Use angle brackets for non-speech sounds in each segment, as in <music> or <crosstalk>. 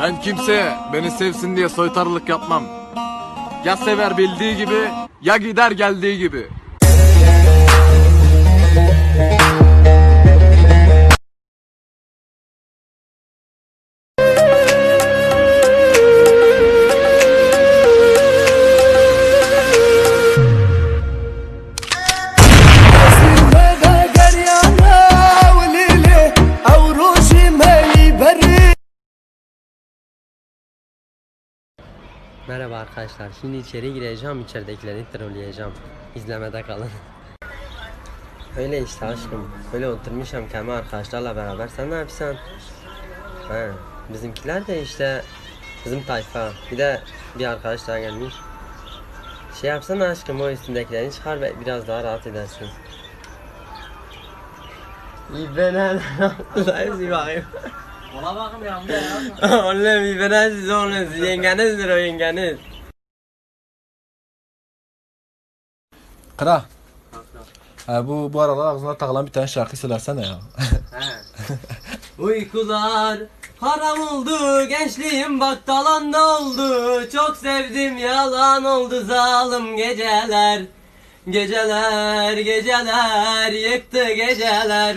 Ben kimseye beni sevsin diye soytarılık yapmam. Ya sever bildiği gibi ya gider geldiği gibi. Arkadaşlar. Şimdi içeri gireceğim, içeridekileri trolleyeceğim. İzlemede kalın. Öyle işte aşkım. Böyle oturmuşum kendi arkadaşlarla beraber. Sen ne yapıyorsun? He. Bizimkiler de işte bizim tayfa. Bir de bir arkadaş daha gelmiş. Şey yapsana aşkım o üstündekilerini çıkar ve biraz daha rahat edersin. Ben Hepsi bakayım. Ona bakmıyorum ya. <laughs> Oğlum ben siz oğlum. Siz yengenizdir o yengeniz. Kra. Ha, bu bu aralar ağzına takılan bir tane şarkı söylersene ya. Uykular haram oldu gençliğim bak talanda oldu çok sevdim yalan oldu zalim geceler geceler geceler yıktı geceler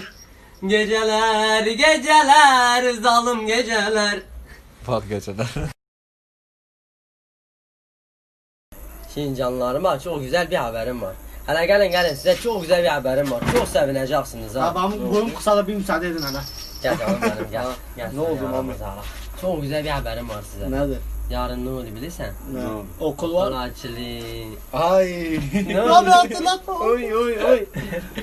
geceler geceler zalim geceler Bak geceler. Şimdi canlarım bak çok güzel bir haberim var. Hele gelin gelin size çok güzel bir haberim var. Çok sevineceksiniz ha. Babam boyum kısa da bir müsaade edin hele. Gel canım benim gel. gel Ne oldu Mahmut? Çok güzel bir haberim var size. Nedir? Yarın ne oluyor bilirsen? Ne? Okul var. Açılıyor. Ay. Ne Abi hatırlatma. oy oy oy.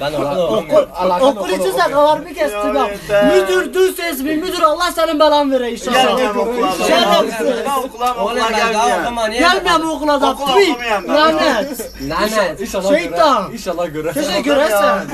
Ben okul Okul, okul için sakalar bir kez bak. Müdür düz ismi müdür Allah senin belanı vere inşallah. Gelmem okula. Şerefsiz. Ben okula okula gelmeyeyim. Gelmem okula da. Okul okumayan ben. Lanet. Lanet. İnşallah Şeytan. İnşallah göre. Teşekkür ederim.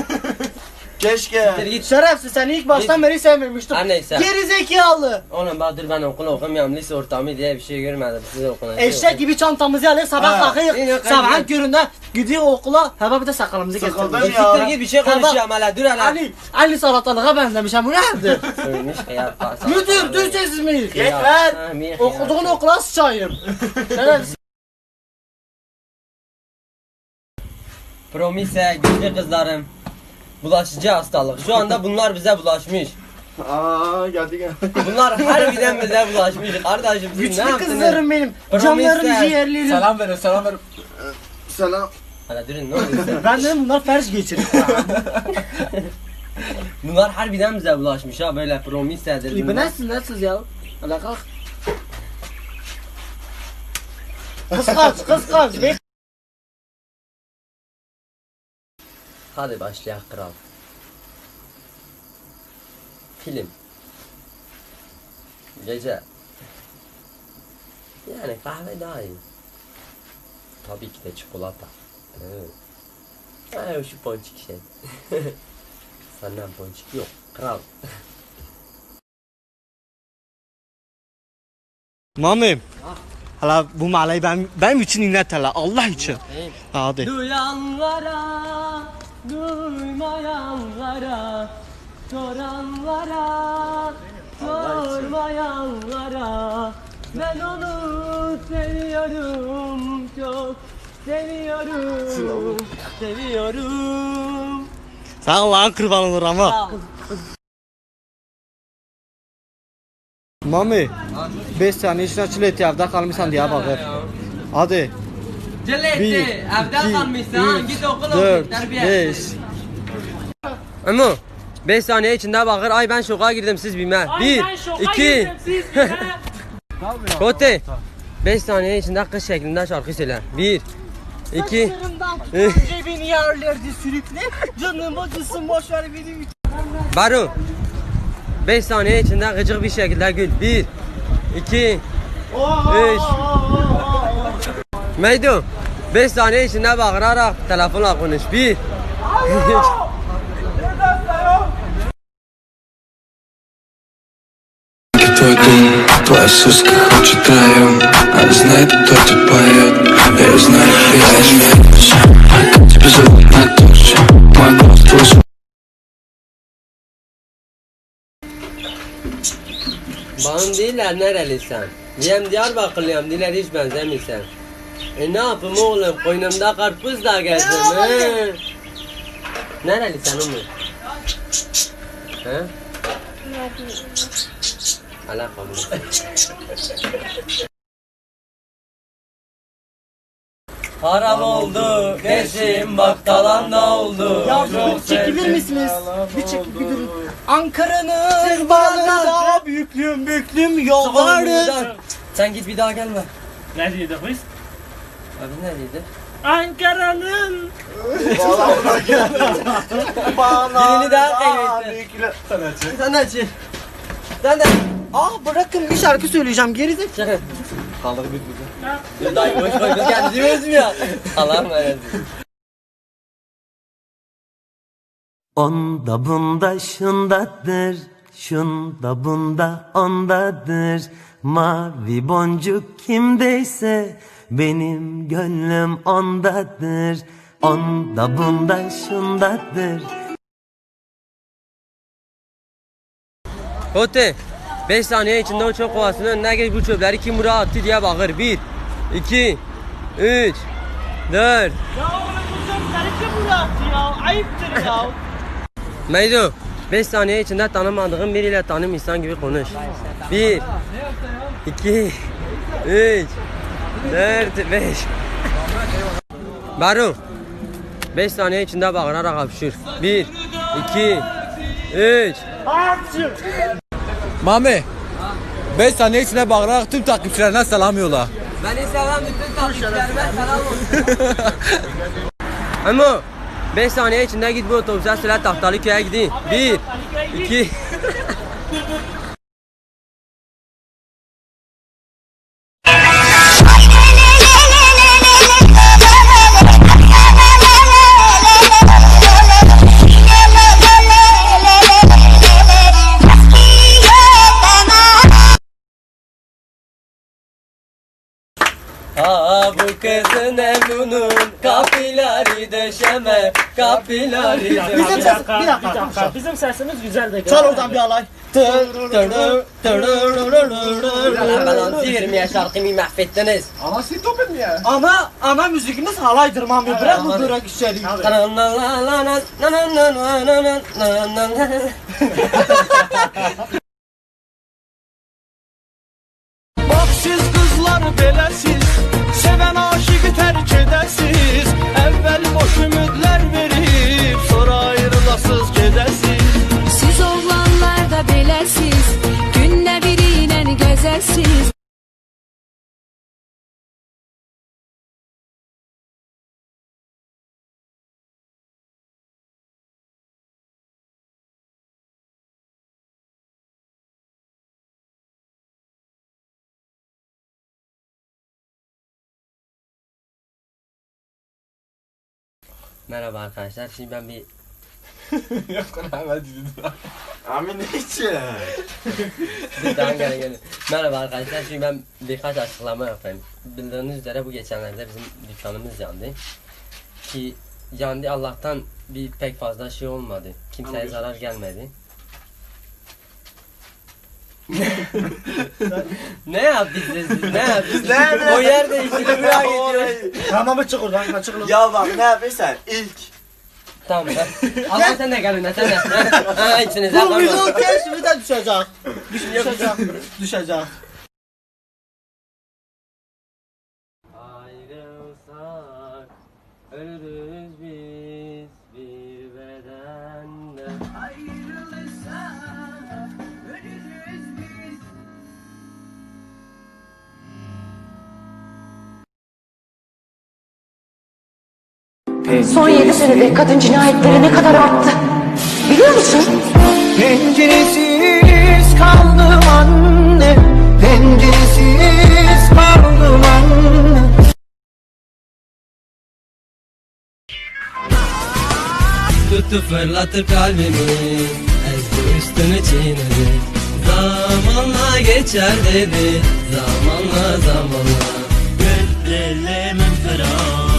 Keşke. Dur git. Şerefsiz seni ilk baştan beri sevmemiştim. Her neyse. Geri zekalı. Oğlum bak dur ben okul okumuyorum. Lise ortamı diye bir şey görmedim. Size okula. Eşek gibi çantamızı alır sabah Ha. kalkıyor. Sabahın kaydı. köründe gidiyor okula. Hava bir de sakalımızı Sıkıldım kestirdik. ya. Siktir git bir şey konuşuyorum hele dur hele. Ali, Ali salatalığa benzemiş ha bu nedir? Sövmüş kıyar. Müdür düz sessiz mi? Yeter. Okuduğun okula sıçayım. <laughs> Şerefsiz. Promise güçlü kızlarım. Bulaşıcı hastalık. Şu anda bunlar bize bulaşmış. Aa geldi gel. Bunlar harbiden bize bulaşmış. Kardeşim siz ne Güçlü yaptınız? kızlarım benim. Promise. Canlarım ciğerlerim. Selam verin selam verin. Selam. Hele durun ne oluyor? <laughs> Ben dedim bunlar felç geçirir. <laughs> Bunlar harbiden bize bulaşmış ha böyle promisedir İbi bunlar. nesiniz nesiniz ya? Hadi kalk. Kıskanç kıskanç. Hadi başlayalım kral. Film. Gece. Yani kahve daha iyi. Tabii ki de çikolata. Evet. Ha şu ponçik şey. <laughs> Senden ponçik yok. Kral. <laughs> Mami. Hala bu malayı ben benim için inlet hele Allah için. Hadi. Duyanlara, duymayanlara, soranlara, sormayanlara ben onu seviyorum çok seviyorum seviyorum. Sen Allah'ın kurban olur ama. Mami. 5 saniye için açıl et evde kalmışsan diye bakır. Hadi. Cilletti, 1, evde kalmışsan git okul oku 4, terbiye. 5. Ama 5 saniye içinde bakır ay ben şoka girdim siz bilmem. 1, 2, <laughs> Kote 5 saniye içinde kız şeklinde şarkı söyle. 1, 2, <laughs> Cebini yerlerdi sürükle. Canım acısın boş ver beni. Baru 5 saniye içinde gıcık bir şekilde gül. 1, 2, 3 Meydu 5 saniye içinde bağırarak telefonla konuş. 1 Твой дом, твоя соска хочет втроем Она знает, кто тут поет Я ее знаю, я изменюсь А как тебя зовут на душе Мой голос твой Bana değiller nerelisin? Diyem Diyarbakırlıyım diler hiç benzemiyorsun. E ne yapayım oğlum koynumda karpuz da gezdim he. Nerelisin oğlum? He? Allah kabul Haram oldu, geçim bak talanda oldu. Ya bir çekilir misiniz? Bir çek bir durun. Ankara'nın bağlarında büyüklüğüm büyüklüğüm yolları. Sen git bir daha gelme. Ne? Abi ne dedi? Ankara'nın Birini daha kaybetti. Sen de çek. Sen de. Ah bırakın bir şarkı söyleyeceğim gerizekalı. Kaldır bir bizi. Dur dayı boş koy biz kendimiz mi ya? Allah'ım emanet. Onda bunda şundadır, şunda bunda ondadır. Mavi boncuk kimdeyse benim gönlüm ondadır. Onda bunda şundadır. Ote. 5 saniye içinde o çöp kovasının önüne geç bu çöpleri kim buraya attı diye bakır. 1, 2, 3, 4. Ya oğlum bu sözleri kim bıraktı ya? Ayıptır ya. <laughs> Meydo. 5 saniye içinde tanımadığın biriyle tanım insan gibi konuş. 1, 2, 3, 4, 5. Baru. 5 saniye içinde bağırarak hapşır. 1, 2, 3. Mami. 5 saniye içinde bağırarak tüm takipçilerine selam yolla. Beni seven bütün takipçilerime selam olsun. <laughs> Ama 5 saniye içinde git bu otobüse söyle tahtalı köye gidin. 1, 2, <laughs> kızın emnunun kapilari döşeme kapilari Bir döşeme dakika, bir dakika. Bizim sesimiz güzel de. Çal oradan bir alay. Ben anti 20 şarkımı mahvettiniz Anası topun ya. Ama ana müzikiniz halaydır mami. Bırak bu bırak işleri. Baksız kızlar beləsiz Seven aşığı terk edəsiz Əvvəl boş ümidlər verib Sonra ayrılasız gedəsiz Siz oğlanlar da beləsiz Gündə biri ilə gəzəsiz Merhaba arkadaşlar şimdi ben bir <laughs> Amin için. bir daha gene gene. Merhaba arkadaşlar şimdi ben birkaç açıklama yapayım. Bildiğiniz üzere bu geçenlerde bizim dükkanımız yandı. Ki yandı Allah'tan bir pek fazla şey olmadı. Kimseye zarar gelmedi ne yaptınız siz? Ne yaptınız? o yer değiştirip buraya gidiyor. Tamam çık oradan çık oradan. Ya bak ne yapıyorsun? İlk. Tamam. <laughs> Allah sen de gel önüne sen de. Ha içinize Bu tamam. video keşfi de düşecek. Düşecek. Düşecek. Son 7 senede kadın cinayetleri ne kadar arttı. Biliyor musun? Penceresiz kaldım anne. Penceresiz kaldım anne. Tuttu fırlattı kalbimi. Ezdi üstünü çiğnedi. Zamanla geçer dedi. Zamanla zamanla. Dilimin fırat